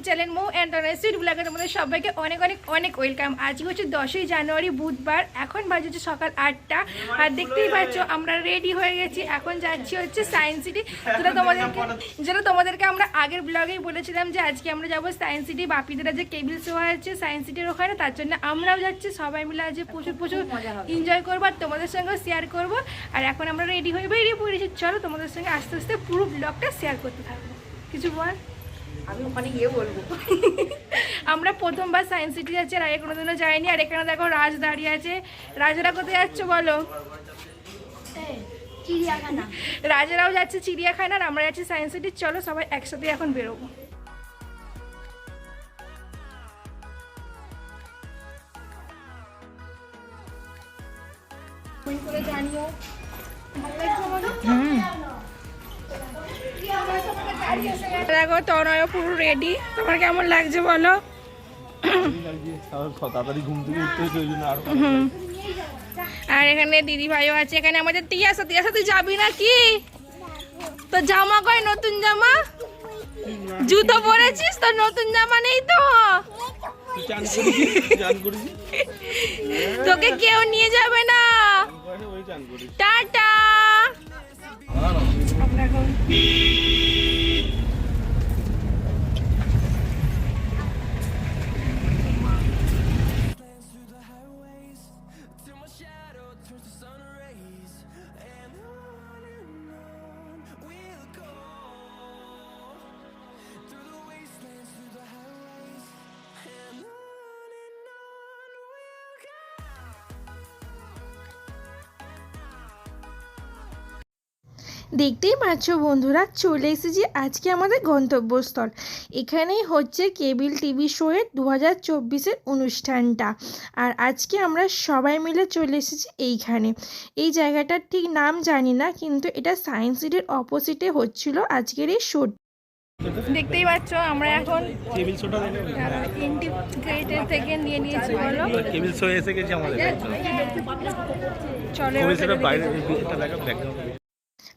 YouTube channel Mo and sweet ব্লগে তোমাদের সবাইকে অনেক অনেক অনেক ওয়েলকাম। আজকে হচ্ছে দশই জানুয়ারি বুধবার। এখন বাজে হচ্ছে সকাল আটটা। আর দেখতেই পাচ্ছ আমরা রেডি হয়ে গেছি। এখন যাচ্ছি হচ্ছে সায়েন্স সিটি যেটা তোমাদেরকে যেটা তোমাদেরকে আমরা আগের ব্লগেই বলেছিলাম যে আজকে আমরা যাব সায়েন্স সিটি বাপিদের যে কেবিল শো আছে সায়েন্স সিটির ওখানে। তার জন্য আমরাও যাচ্ছি। সবাই মিলে আজকে প্রচুর প্রচুর এনজয় করব আর তোমাদের সঙ্গেও শেয়ার করব। আর এখন আমরা রেডি হয়ে বেরিয়ে পড়েছি। চলো তোমাদের সঙ্গে আস্তে আস্তে পুরো ব্লগটা শেয়ার করতে থাকব। কিছু বল। আমি ওখানে গিয়ে বলব। আমরা প্রথমবার সায়েন্স সিটি যাচ্ছি আর আগে কোনোদিনও যাইনি। আর এখানে দেখো রাজ দাঁড়িয়ে আছে। রাজারা কোথায় যাচ্ছ বলো? চিড়িয়াখানা। রাজারাও যাচ্ছে চিড়িয়াখানা আর আমরা যাচ্ছি সায়েন্স সিটি। চলো সবাই একসাথে এখন বেরোবো। করে জানিও। ভালো লাগছে আমাদের? দেখো তনয় পুরো রেডি তোমার কেমন লাগছে বলো? আরও আর এখানে দিদি ভাইও আছে। এখানে আমাদের তিয়াসা তিয়াসা তুই যাবি না কি তো জামা কয়? নতুন জামা? জুতো পরেছিস? তো নতুন জামা নেই তো? তোকে কেউ নিয়ে যাবে না। টাটা। দেখতেই পাচ্ছ বন্ধুরা চলে এসেছি আজকে আমাদের গন্তব্যস্থল। এখানেই হচ্ছে কেবিল টিভি শোয়ের দু হাজার চব্বিশের অনুষ্ঠানটা। আর আজকে আমরা সবাই মিলে চলে এসেছি এইখানে। এই জায়গাটার ঠিক নাম জানি না কিন্তু এটা সায়েন্স সিটির অপোজিটে হচ্ছিল আজকের এই শো দেখতেই পাচ্ছ আমরা এখন কেবিল শোটা ইন্টিগ্রেটেড থেকে নিয়ে নিয়েছি বলো। কেবিল শো এসে গেছে আমাদের। চলে বাইরে এটা দেখা ব্যাকগ্রাউন্ড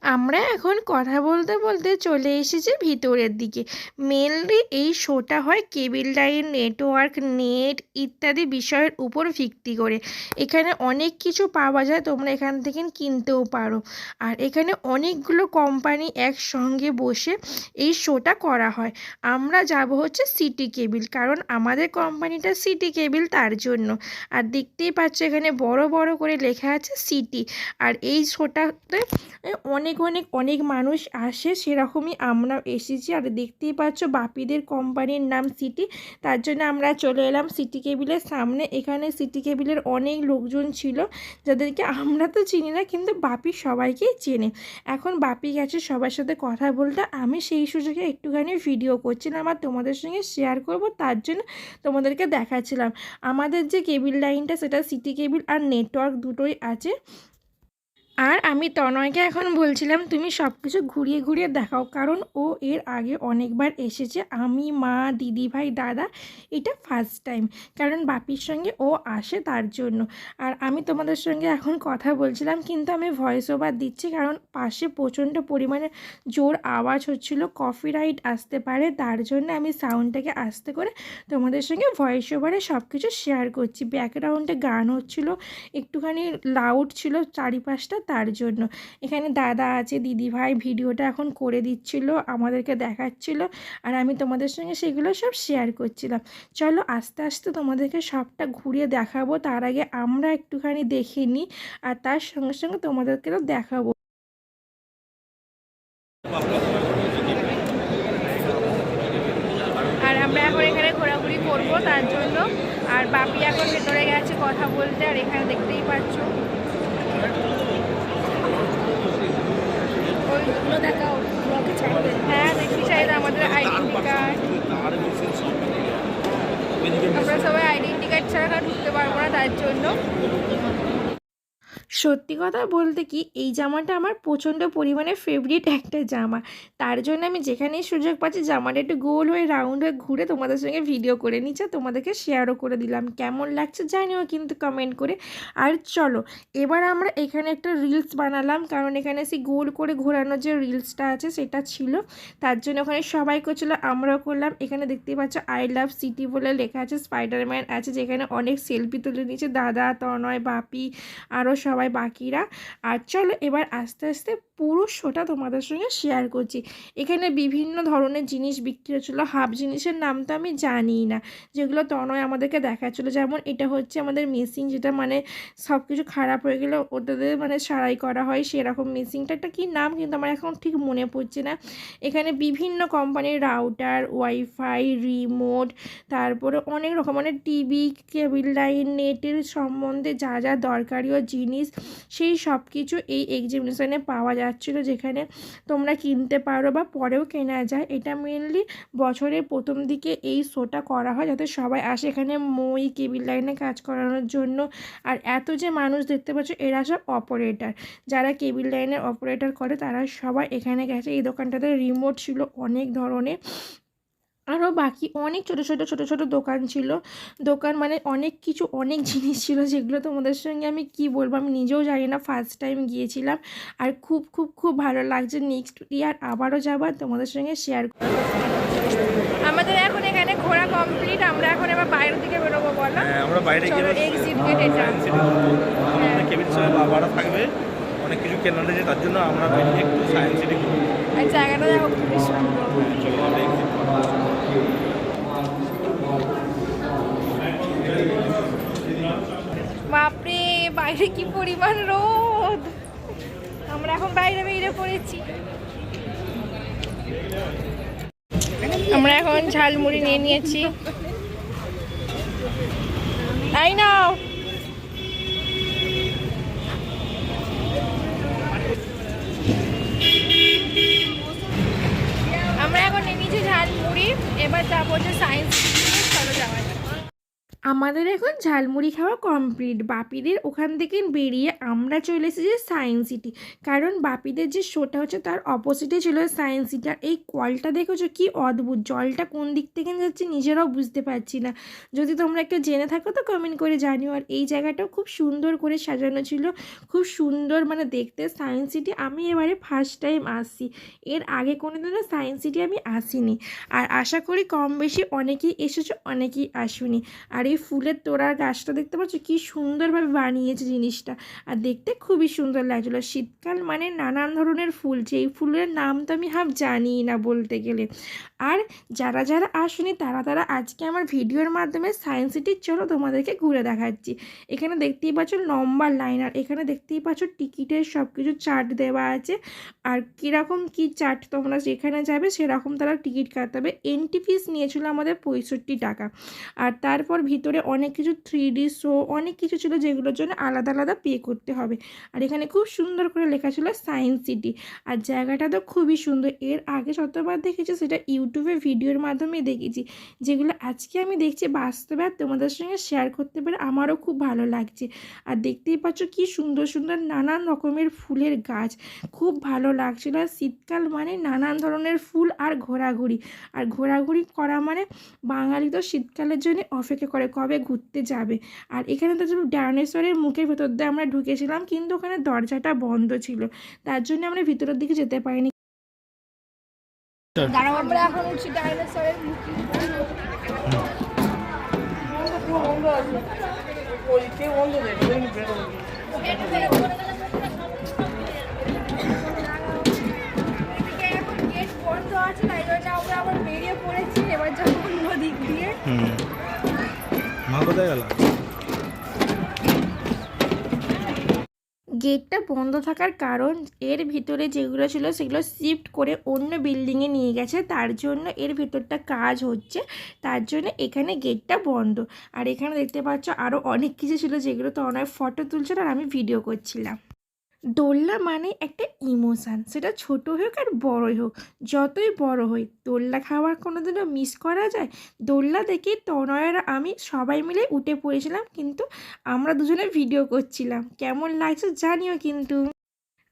আমরা এখন কথা বলতে বলতে চলে এসেছি ভিতরের দিকে। মেনলি এই শোটা হয় কেবিল লাইন, নেটওয়ার্ক, নেট ইত্যাদি বিষয়ের উপর ভিত্তি করে। এখানে অনেক কিছু পাওয়া যায়, তোমরা এখান থেকে কিনতেও পারো। আর এখানে অনেকগুলো কোম্পানি একসঙ্গে বসে এই শোটা করা হয়। আমরা যাব হচ্ছে সিটি কেবিল, কারণ আমাদের কোম্পানিটা সিটি কেবিল তার জন্য। আর দেখতেই পাচ্ছ এখানে বড় বড় করে লেখা আছে সিটি। আর এই শোটাতে অনেক অনেক অনেক অনেক মানুষ আসে, সেরকমই আমরা এসেছি। আর দেখতেই পাচ্ছ বাপিদের কোম্পানির নাম সিটি তার জন্য আমরা চলে এলাম সিটি কেবিলের সামনে। এখানে সিটি কেবিলের অনেক লোকজন ছিল, যাদেরকে আমরা তো চিনি না, কিন্তু বাপি সবাইকেই চেনে। এখন বাপি গেছে সবার সাথে কথা বলতে। আমি সেই সুযোগে একটুখানি ভিডিও করছিলাম আর তোমাদের সঙ্গে শেয়ার করব, তার জন্য তোমাদেরকে দেখাচ্ছিলাম। আমাদের যে কেবিল লাইনটা সেটা সিটি কেবিল আর নেটওয়ার্ক দুটোই আছে। আর আমি তনয়কে এখন বলছিলাম, তুমি সব কিছু ঘুরিয়ে ঘুরিয়ে দেখাও, কারণ ও এর আগে অনেকবার এসেছে। আমি, মা দিদি ভাই দাদা, এটা ফার্স্ট টাইম কারণ বাপির সঙ্গে ও আসে তার জন্য। আর আমি তোমাদের সঙ্গে এখন কথা বলছিলাম, কিন্তু আমি ভয়েস ওভার দিচ্ছি, কারণ পাশে প্রচণ্ড পরিমাণে জোর আওয়াজ হচ্ছিল কপিরাইট আসতে পারে, তার জন্য আমি সাউন্ডটাকে আস্তে করে তোমাদের সঙ্গে ভয়েস ওভারে সব কিছু শেয়ার করছি। ব্যাকগ্রাউন্ডে গান হচ্ছিল, একটুখানি লাউড ছিল চারিপাশটা তার জন্য। এখানে দাদা আছে, দিদি ভাই ভিডিওটা এখন করে দিচ্ছিল, আমাদেরকে দেখাচ্ছিল আর আমি তোমাদের সঙ্গে সেগুলো সব শেয়ার করছিলাম। চলো আস্তে আস্তে তোমাদেরকে সবটা ঘুরিয়ে দেখাবো, তার আগে আমরা একটুখানি দেখে নিই আর তার সঙ্গে সঙ্গে তোমাদেরকেও দেখাবো। আর আমরা এখন এখানে ঘোরাঘুরি করব তার জন্য। আর বাপি এখন ভেতরে গেছে কথা বলতে, আর এখানে দেখতেই পাচ্ছ ওইগুলো দেখাও হ্যাঁ দেখতে চাই না আমাদের আইডেন্টি কার্ড আমরা সবাই আইডেন্টি কার্ড ছাড়া ঢুকতে পারব না তার জন্য সত্যি কথা বলতে কি, এই জামাটা আমার প্রচণ্ড পরিমাণে ফেভারিট একটা জামা। তার জন্য আমি যেখানেই সুযোগ পাচ্ছি, জামাটা একটু গোল হয়ে রাউন্ড হয়ে ঘুরে তোমাদের সঙ্গে ভিডিও করে নিচ্ছে তোমাদেরকে শেয়ারও করে দিলাম। কেমন লাগছে জানিও কিন্তু কমেন্ট করে। আর চলো, এবার আমরা এখানে একটা রিলস বানালাম, কারণ এখানে সেই গোল করে ঘোরানোর যে রিলসটা আছে, সেটা ছিল। তার জন্য ওখানে সবাই করছিল, আমরাও করলাম। এখানে দেখতেই পাচ্ছ আই লাভ সিটি বলে লেখা আছে স্পাইডারম্যান আছে, যেখানে অনেক সেলফি তুলে নিয়েছে। দাদা, তনয়, বাপি আরও সবাই বাকিরা। আর চলো এবার আস্তে আস্তে পুরো শোটা তোমাদের সঙ্গে শেয়ার করছি। এখানে বিভিন্ন ধরনের জিনিস বিক্রি হচ্ছিল। হাফ জিনিসের নাম তো আমি জানি না, যেগুলো তনয় আমাদেরকে দেখাচ্ছিলো। যেমন এটা হচ্ছে আমাদের মেশিন যেটা মানে সব কিছু খারাপ হয়ে গেলে ওটাতে মানে সারাই করা হয় সেরকম মেশিনটা একটা কী নাম কিন্তু আমার এখন ঠিক মনে পড়ছে না। এখানে বিভিন্ন কোম্পানির রাউটার ওয়াইফাই রিমোট তারপরে অনেক রকম মানে টিভি কেবিল লাইন নেটের সম্বন্ধে যা যা দরকারিও জিনিস সেই সব কিছু এই এক্সিবিশনে পাওয়া যাচ্ছিল যেখানে তোমরা কিনতে পারো বা পরেও কেনা যায়। এটা মেনলি বছরের প্রথম দিকে এই শোটা করা হয় যাতে সবাই আসে এখানে মই, কেবিল লাইনে কাজ করানোর জন্য। আর এত যে মানুষ দেখতে পাচ্ছ, এরা সব অপারেটার যারা কেবিল লাইনের অপারেটর করে, তারা সবাই এখানে গেছে। এই দোকানটাতে রিমোট ছিল অনেক ধরনের। আরও বাকি অনেক ছোটো ছোটো ছোটো ছোটো দোকান ছিল। দোকান মানে অনেক কিছু অনেক জিনিস ছিল যেগুলো তোমাদের সঙ্গে আমি কি বলব আমি নিজেও জানি না। ফার্স্ট টাইম গিয়েছিলাম আর খুব খুব খুব ভালো লাগছে। নেক্সট ইয়ার আবারও যাবার তোমাদের সঙ্গে শেয়ার আমাদের এখন এখানে ঘোরা কমপ্লিট আমরা এখন এবার বাইরের দিকে বেরোবো বলো? হ্যাঁ আমরা বাইরে গিয়ে এক্সিট গেট এটা থাকবে। অনেক কিছু কেনার আছে তার জন্য আমরা একটু সায়েন্স সিটি আর জায়গাটা দেখো খুবই সুন্দর। চলো আমরা exit। বাপরে, বাইরে কি পরিমাণ রোদ? আমরা এখন বাইরে বেরিয়ে পড়েছি। আমরা এখন ঝালমুড়ি নিয়ে নিয়েছি। তাই নাও আমরা এখন নিয়ে নিয়েছি ঝালমুড়ি, এবার যাব যে সায়েন্স চলো যাওয়া যাক। আমাদের এখন ঝালমুড়ি খাওয়া কমপ্লিট বাপিদের ওখান থেকে বেরিয়ে আমরা চলে এসেছি যে সায়েন্স সিটি। কারণ বাপিদের যে শোটা হচ্ছে তার অপোজিটে ছিল সায়েন্স সিটি। আর এই কলটা দেখেছ কি অদ্ভুত, জলটা কোন দিক থেকে যাচ্ছে নিজেরাও বুঝতে পারছি না। যদি তোমরা একটু জেনে থাকো তো কমেন্ট করে জানিও। আর এই জায়গাটাও খুব সুন্দর করে সাজানো ছিল। খুব সুন্দর মানে দেখতে সায়েন্স সিটি। আমি এবারে ফার্স্ট টাইম আসছি। এর আগে কোনো দিনও সায়েন্স সিটি আমি আসিনি। আর আশা করি কম বেশি অনেকেই এসেছ, অনেকেই আসুনি। আর এই ফুলের তোড়ার গাছটা দেখতে পাচ্ছ কি সুন্দরভাবে বানিয়েছে জিনিসটা। আর দেখতে খুবই সুন্দর লাগছিল। শীতকাল মানে নানান ধরনের ফুল, যেই ফুলের নাম তো আমি হাফ জানি না বলতে গেলে। আর যারা যারা আসুনি তারা তারা আজকে আমার ভিডিওর মাধ্যমে সায়েন্স সিটির চলো তোমাদেরকে ঘুরে দেখাচ্ছি। এখানে দেখতেই পাচ্ছ লম্বা লাইন, আর এখানে দেখতেই পাচ্ছ টিকিটের সব কিছু চার্ট দেওয়া আছে। আর কীরকম কী চার্ট তোমরা যেখানে যাবে সেরকম তারা টিকিট কাটতে হবে। এন্ট্রি ফিস নিয়েছিল আমাদের পঁয়ষট্টি টাকা। আর তারপর ভিতরে অনেক কিছু থ্রি ডি শো, অনেক কিছু ছিল যেগুলোর জন্য আলাদা আলাদা পে করতে হবে। আর এখানে খুব সুন্দর করে লেখা ছিল সায়েন্স সিটি। আর জায়গাটা তো খুবই সুন্দর। এর আগে যতবার দেখেছি, সেটা ইউটিউবে ভিডিওর মাধ্যমে দেখেছি। যেগুলো আজকে আমি দেখছি, বাস্তবে আর তোমাদের সঙ্গে শেয়ার করতে পেরে আমারও খুব ভালো লাগছে। আর দেখতেই পাচ্ছ কি সুন্দর সুন্দর নানান রকমের ফুলের গাছ। খুব ভালো লাগছিল। আর শীতকাল মানে নানান ধরনের ফুল আর ঘোরাঘুরি। আর ঘোরাঘুরি করা মানে বাঙালি তো শীতকালের জন্য অপেক্ষা করে কবে ঘুরতে যাবে। আর এখানে তো ডায়নোসরের মুখের ভেতর দিয়ে আমরা ঢুকেছিলাম কিন্তু ওখানে দরজাটা বন্ধ ছিল। তার জন্য আমরা ভিতরের দিকে যেতে পারিনি। এখন উঠছি ডাইনোসরের মুখে। এদিকে এখন গেটটা বন্ধ থাকার কারণ এর ভিতরে যেগুলো ছিল সেগুলো শিফট করে অন্য বিল্ডিংয়ে নিয়ে গেছে। তার জন্য এর ভিতরটা কাজ হচ্ছে। তার জন্য এখানে গেটটা বন্ধ। আর এখানে দেখতে পাচ্ছ আরও অনেক কিছু ছিল যেগুলো তো অনেক ফটো তুলছিল আর আমি ভিডিও করছিলাম। দোলনা মানে একটা ইমোশান। সেটা ছোট হোক আর বড়ই হোক, যতই বড় হই দোলনা খাওয়ার কোনো কোনোদিনও মিস করা যায়? দোলনা দেখে তনয়ের আমি সবাই মিলে উঠে পড়েছিলাম, কিন্তু আমরা দুজনে ভিডিও করছিলাম। কেমন লাগছে জানিও কিন্তু।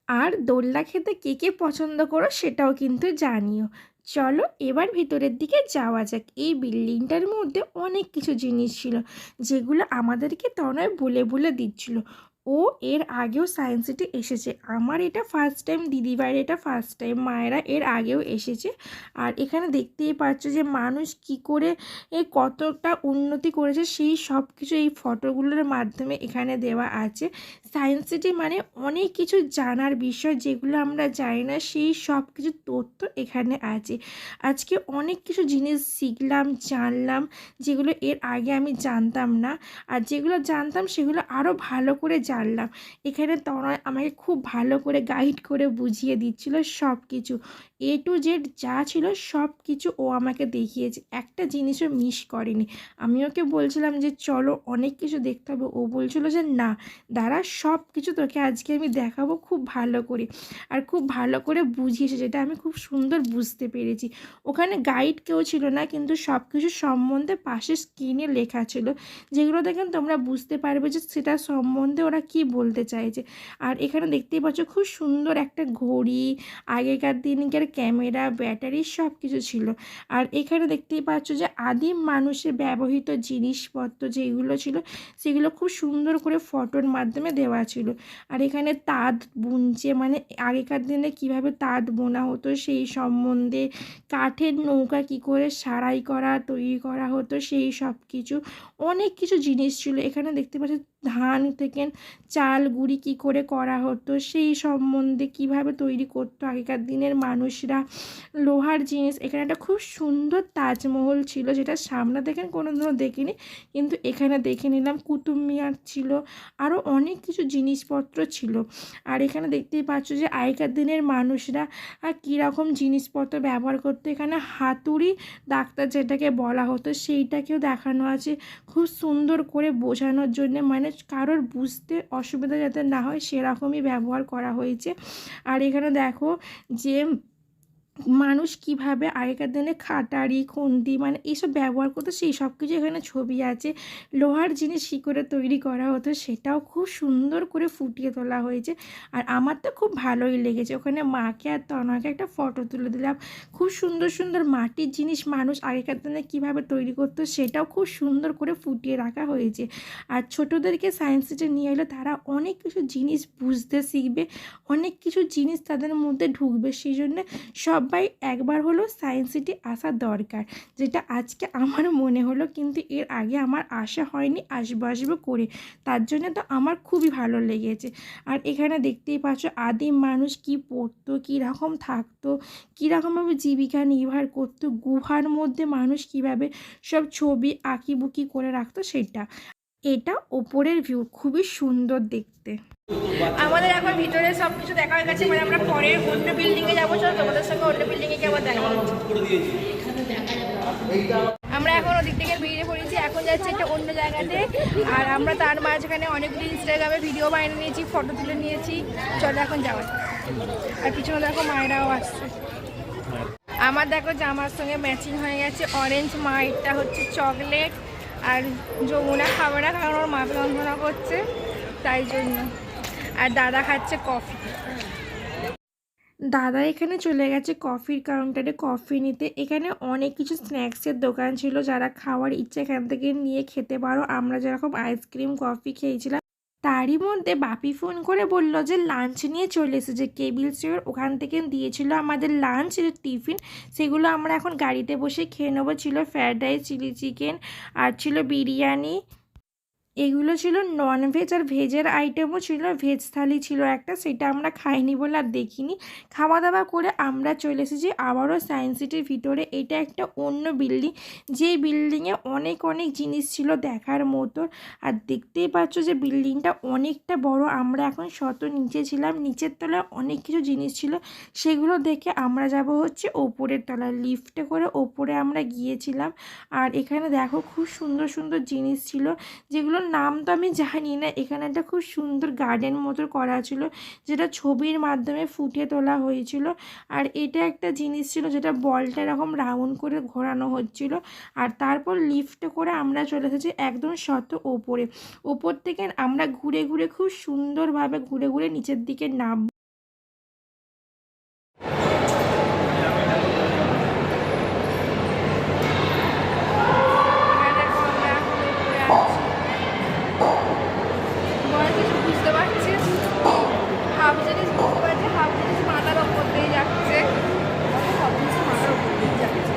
আর দোলনা খেতে কে কে পছন্দ করো সেটাও কিন্তু জানিও। চলো এবার ভিতরের দিকে যাওয়া যাক। এই বিল্ডিংটার মধ্যে অনেক কিছু জিনিস ছিল, যেগুলো আমাদেরকে তনয় বলে বলে দিচ্ছিল। ও এর আগেও সায়েন্স সিটি এসেছে। আমার এটা ফার্স্ট টাইম দিদিভাইয়ের এটা ফার্স্ট টাইম মায়েরা এর আগেও এসেছে। আর এখানে দেখতেই পাচ্ছ যে মানুষ কি করে এ কতটা উন্নতি করেছে, সেই সব কিছু এই ফটোগুলোর মাধ্যমে এখানে দেওয়া আছে। সায়েন্স সিটি মানে অনেক কিছু জানার বিষয় যেগুলো আমরা জানি না, সেই সব কিছু তথ্য এখানে আছে। আজকে অনেক কিছু জিনিস শিখলাম, জানলাম, যেগুলো এর আগে আমি জানতাম না। আর যেগুলো জানতাম, সেগুলো আরও ভালো করে জানলাম। এখানে তনয় আমাকে খুব ভালো করে গাইড করে বুঝিয়ে দিচ্ছিল সব কিছু এ টু জেড যা ছিল সব কিছু ও আমাকে দেখিয়েছে। একটা জিনিসও মিস করেনি। আমি ওকে বলছিলাম যে, চলো অনেক কিছু দেখতে হবে। ও বলছিল যে, না, দাঁড়া সব কিছু তোকে আজকে আমি দেখাবো, খুব ভালো করে। আর খুব ভালো করে বুঝিয়েছে যেটা আমি খুব সুন্দর বুঝতে পেরেছি। ওখানে গাইড কেউ ছিল না, কিন্তু সব কিছু সম্বন্ধে পাশে স্ক্রিনে লেখা ছিল, যেগুলো দেখেন তোমরা বুঝতে পারবে যে সেটা সম্বন্ধে ওরা কি বলতে চাইছে। আর এখানে দেখতেই পাচ্ছ খুব সুন্দর একটা ঘড়ি, আগেকার দিনকার ক্যামেরা ব্যাটারি সব কিছু ছিল। আর এখানে দেখতেই পাচ্ছ যে আদিম মানুষের ব্যবহৃত জিনিসপত্র যেগুলো ছিল, সেগুলো খুব সুন্দর করে ফটোর মাধ্যমে দেওয়া ছিল। আর এখানে তাঁত বুনছে মানে আগেকার দিনে কীভাবে তাঁত বোনা হতো সেই সম্বন্ধে কাঠের নৌকা কি করে সারাই করা, তৈরি করা হতো সেই সব কিছু, অনেক কিছু জিনিস ছিল। এখানে দেখতে পাচ্ছি ধান থেকে চাল গুঁড়ি কী করে করা হতো? সেই সম্বন্ধে কীভাবে তৈরি করতো? আগেকার দিনের মানুষরা লোহার জিনিস, এখানে একটা খুব সুন্দর তাজমহল ছিল, যেটা সামনে দেখেন কোনো দিনও দেখিনি, কিন্তু এখানে দেখে নিলাম কুতুব মিনার ছিল আরও অনেক কিছু জিনিসপত্র ছিল। আর এখানে দেখতেই পাচ্ছ যে আগেকার দিনের মানুষরা কীরকম জিনিসপত্র ব্যবহার করতো। এখানে হাতুড়ি ডাক্তার যেটাকে বলা হতো, সেইটাকেও দেখানো আছে, খুব সুন্দর করে বোঝানোর জন্য। মানে কারোর বুঝতে অসুবিধা যাতে না হয় সেরকমই ব্যবহার করা হয়েছে। আর এখানে দেখো যে মানুষ কীভাবে আগেকার দিনে খাটারি, খুন্তি মানে এইসব ব্যবহার করতো, সেই সব কিছু এখানে ছবি আছে। লোহার জিনিস কী করে তৈরি করা হতো, সেটাও খুব সুন্দর করে ফুটিয়ে তোলা হয়েছে। আর আমার তো খুব ভালোই লেগেছে। ওখানে মাকে আর তনয়কে একটা ফটো তুলে দিলাম। খুব সুন্দর সুন্দর মাটির জিনিস মানুষ আগেকার দিনে কীভাবে তৈরি করতো, সেটাও খুব সুন্দর করে ফুটিয়ে রাখা হয়েছে। আর ছোটোদেরকে সায়েন্স সিটি নিয়ে এলে তারা অনেক কিছু জিনিস বুঝতে শিখবে, অনেক কিছু জিনিস তাদের মধ্যে ঢুকবে। সেই জন্যে সবাই একবার হলো সায়েন্স সিটি আসা দরকার। যেটা আজকে আমার মনে হলো, কিন্তু এর আগে আমার আশা হয়নি, আসব আসব করে। তার জন্য তো আমার খুবই ভালো লেগেছে। আর এখানে দেখতেই পাচ্ছ, আদিম মানুষ কি পড়তো, কীরকম থাকতো, কীরকমভাবে জীবিকা নির্বাহ করতো, গুহার মধ্যে মানুষ কীভাবে সব ছবি আঁকিবুকি করে রাখতো সেটা। এটা ওপরের ভিউ খুবই সুন্দর দেখতে। আমাদের এখন ভিতরে সব কিছু দেখা হয়ে গেছে মানে আমরা পরের অন্য বিল্ডিং এ যাব। চলো তোমাদের সঙ্গে অন্য বিল্ডিং এ গিয়ে আবার দেখা আমরা এখন ওদিক থেকে বেরিয়ে পড়েছি, এখন যাচ্ছি একটা অন্য জায়গাতে। আর আমরা তার মাঝখানে অনেকগুলো ইনস্টাগ্রামে ভিডিও বানিয়ে নিয়েছি ফটো তুলে নিয়েছি। চলো এখন যাওয়া। আর পিছনে দেখো মায়েরাও আসছে। আমার দেখো জামার সঙ্গে ম্যাচিং হয়ে গেছে। অরেঞ্জ মায়েরটা হচ্ছে চকলেট আর যমুনা খাবে না কারণ ওর মা যন্ত্রণা করছে, তাই জন্য। আর দাদা খাচ্ছে কফি। দাদা এখানে চলে গেছে কফির কাউন্টারে কফি নিতে। এখানে অনেক কিছু স্ন্যাক্সের দোকান ছিল, যারা খাওয়ার ইচ্ছে এখান থেকে নিয়ে খেতে পারো। আমরা যেরকম আইসক্রিম কফি খেয়েছিলাম তারই মধ্যে বাপি ফোন করে বলল যে লাঞ্চ নিয়ে চলে এসেছে কেবিল স্টোর ওখান থেকে দিয়েছিল আমাদের লাঞ্চ টিফিন সেগুলো আমরা এখন গাড়িতে বসে খেয়ে নেব। ছিল ফ্রায়েড রাইস চিলি চিকেন আর ছিল বিরিয়ানি। এগুলো ছিল নন ভেজ আর ভেজের আইটেমও ছিল ভেজ থালি ছিল একটা, সেটা আমরা খাইনি বলে আর দেখিনি। খাওয়া দাওয়া করে আমরা চলে এসেছি আবারও সায়েন্স সিটির ভিতরে। এটা একটা অন্য বিল্ডিং যে বিল্ডিংয়ে অনেক অনেক জিনিস ছিল দেখার মতো আর দেখতেই পাচ্ছ যে বিল্ডিংটা অনেকটা বড়। আমরা এখন শত নিচে ছিলাম, নিচের তলায় অনেক কিছু জিনিস ছিল। সেগুলো দেখে আমরা যাব হচ্ছে ওপরের তলায়। লিফটে করে ওপরে আমরা গিয়েছিলাম। আর এখানে দেখো খুব সুন্দর সুন্দর জিনিস ছিল, যেগুলো এগুলোর নাম তো আমি জানি না। এখানে একটা খুব সুন্দর গার্ডেন মতো করা ছিল, যেটা ছবির মাধ্যমে ফুটিয়ে তোলা হয়েছিল। আর এটা একটা জিনিস ছিল, যেটা বলটা এরকম রাউন্ড করে ঘোরানো হচ্ছিল। আর তারপর লিফ্ট করে আমরা চলে এসেছি একদম শত ওপরে। ওপর থেকে আমরা ঘুরে ঘুরে খুব সুন্দরভাবে ঘুরে ঘুরে নিচের দিকে নাম এখানে দেখো আমরা এখন উপরে আছি। বড় কিছু বুঝতে পারছি হাফ জিনিস বুঝতে পারছি হাফ জিনিস মাথার ওপর দিয়ে যাচ্ছে সব জিনিস মাথার ওপর দিয়ে যাচ্ছে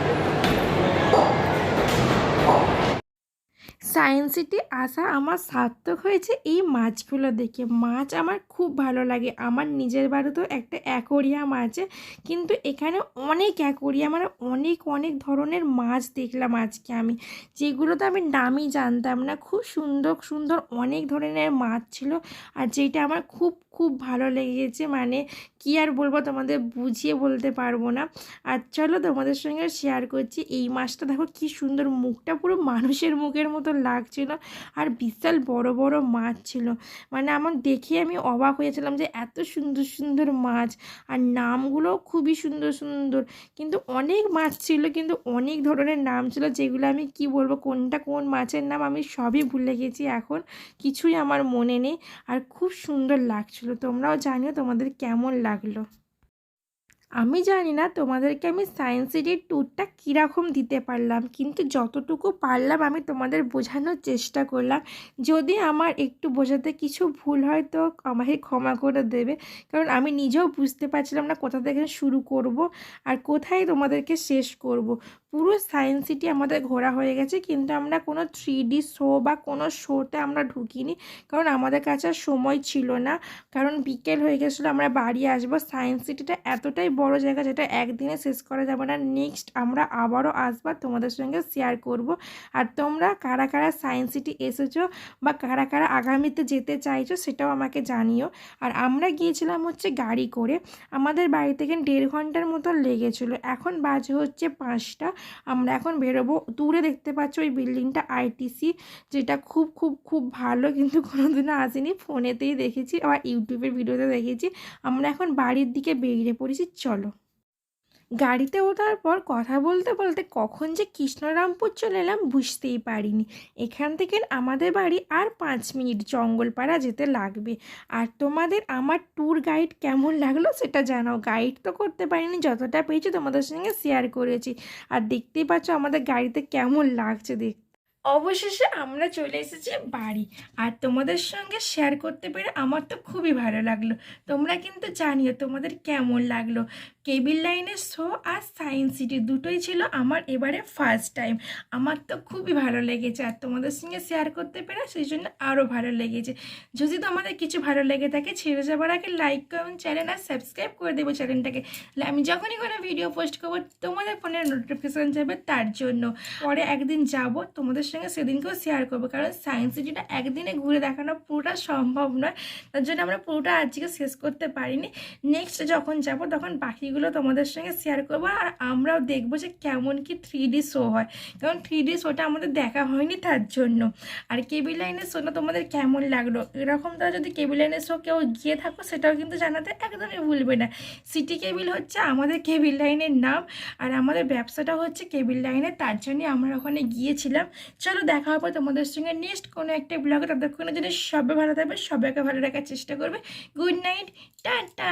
সায়েন্স সিটি আসা আমার সার্থক হয়েছে এই মাছগুলো দেখে। মাছ আমার খুব ভালো লাগে। আমার নিজের বাড়িতেও একটা অ্যাকোরিয়াম আছে। কিন্তু এখানে অনেক অ্যাকোরিয়াম মানে অনেক অনেক ধরনের মাছ দেখলাম আজকে আমি। যেগুলো তো আমি নামই জানতাম না। খুব সুন্দর সুন্দর অনেক ধরনের মাছ ছিল। আর যেটা আমার খুব খুব ভালো লেগেছে মানে কি আর বলব তোমাদের বুঝিয়ে বলতে পারব না। আর চলো তোমাদের সঙ্গে শেয়ার করছি। এই মাছটা দেখো কি সুন্দর। মুখটা পুরো মানুষের মুখের মতো লাগছিল আর বিশাল বড় বড় মাছ ছিল। মানে আমার দেখে আমি অবাক হয়েছিলাম যে এত সুন্দর সুন্দর মাছ। আর নামগুলোও খুবই সুন্দর সুন্দর। কিন্তু অনেক মাছ ছিল, কিন্তু অনেক ধরনের নাম ছিল যেগুলো আমি কি বলব, কোনটা কোন মাছের নাম আমি সবই ভুলে গেছি এখন। কিছুই আমার মনে নেই। আর খুব সুন্দর লাগছিল। তোমরাও জানিও তোমাদের কেমন লাগল। আমি জানি না তোমাদেরকে আমি সায়েন্স সিটির ট্যুরটা কীরকম দিতে পারলাম, কিন্তু যতটুকু পারলাম আমি তোমাদের বোঝানোর চেষ্টা করলাম। যদি আমার একটু বোঝাতে কিছু ভুল হয় তো আমাকে ক্ষমা করে দেবে, কারণ আমি নিজেও বুঝতে পারছিলাম না কোথা থেকে শুরু করব আর কোথায় তোমাদেরকে শেষ করব। পুরো সায়েন্স সিটি আমাদের ঘোরা হয়ে গেছে, কিন্তু আমরা কোনো থ্রি ডি শো বা কোনো শোতে আমরা ঢুকিনি, কারণ আমাদের কাছে আর সময় ছিল না। কারণ বিকেল হয়ে গেছিল, আমরা বাড়ি আসব সায়েন্স সিটিটা এতটাই বড় জায়গা যেটা একদিনে শেষ করা যাবে না। নেক্সট আমরা আবারও আসব তোমাদের সঙ্গে শেয়ার করব। আর তোমরা কারা কারা সায়েন্স সিটি এসেছ বা কারা কারা আগামীতে যেতে চাইছো সেটাও আমাকে জানিও। আর আমরা গিয়েছিলাম হচ্ছে গাড়ি করে, আমাদের বাড়ি থেকে দেড় ঘণ্টার মতো লেগেছিলো, এখন বাজে হচ্ছে পাঁচটা। আমরা এখন বেরোবো। দূরে দেখতে পাচ্ছ ওই বিল্ডিংটা আইটিসি যেটা খুব খুব খুব ভালো। কিন্তু কোনোদিনও আসেনি। ফোনেতেই দেখেছি আবার ইউটিউবের ভিডিওতে দেখেছি। আমরা এখন বাড়ির দিকে বেরিয়ে পড়েছি। চলো। গাড়িতে ওঠার পর কথা বলতে বলতে কখন যে কৃষ্ণরামপুর চলে এলাম বুঝতেই পারিনি। এখান থেকে আমাদের বাড়ি আর পাঁচ মিনিট জঙ্গলপাড়া যেতে লাগবে। আর তোমাদের আমার ট্যুর গাইড কেমন লাগল সেটা জানাও। গাইড তো করতে পারিনি, যতটা পেয়েছি তোমাদের সঙ্গে শেয়ার করেছি। আর দেখতেই পাচ্ছ আমাদের গাড়িতে কেমন লাগছে দেখ অবশেষে আমরা চলে এসেছি বাড়ি। আর তোমাদের সঙ্গে শেয়ার করতে পেরে আমার তো খুবই ভালো লাগল। তোমরা কিন্তু জানিও তোমাদের কেমন লাগল। কেবিল লাইনের শো আর সায়েন্স সিটি দুটোই ছিল আমার এবারে ফার্স্ট টাইম আমার তো খুবই ভালো লেগেছে আর তোমাদের সঙ্গে শেয়ার করতে পেরে সেই জন্য আরও ভালো লেগেছে। যদি তোমাদের কিছু ভালো লেগে থাকে ছেড়ে যাবার আগে লাইক করুন চ্যানেল আর সাবস্ক্রাইব করে দেবো চ্যানেলটাকে আমি যখনই কোনো ভিডিও পোস্ট করব, তোমাদের ফোনে নোটিফিকেশান যাবে তার জন্য। পরে একদিন যাব, তোমাদের সঙ্গে সেদিনকেও শেয়ার করব। কারণ সায়েন্স সিটিটা একদিনে ঘুরে দেখানো পুরোটা সম্ভব নয়। তার জন্য আমরা পুরোটা আজকে শেষ করতে পারিনি। নেক্সট যখন যাব, তখন বাকিগুলো তোমাদের সঙ্গে শেয়ার করব আর আমরাও দেখব যে কেমন কি থ্রি ডি শো হয়। কারণ থ্রি ডি শোটা আমাদের দেখা হয়নি তার জন্য। আর কেবি লাইনের শোটা তোমাদের কেমন লাগল? এরকম তারা যদি কেবি লাইনের শো কেউ গিয়ে থাকো, সেটাও কিন্তু জানাতে একদমই ভুলবে না। সিটি কেবিল হচ্ছে আমাদের কেবিল লাইনের নাম। আর আমাদের ব্যবসাটা হচ্ছে কেবিল লাইনে তার জন্যই আমরা ওখানে গিয়েছিলাম। চলো দেখা হবে তোমাদের সঙ্গে নেক্সট কোনো একটা ব্লগে কোনো জিনিস সবাই ভালো থাকবে, সবাইকে ভালো রাখার চেষ্টা করবে। Good night tata!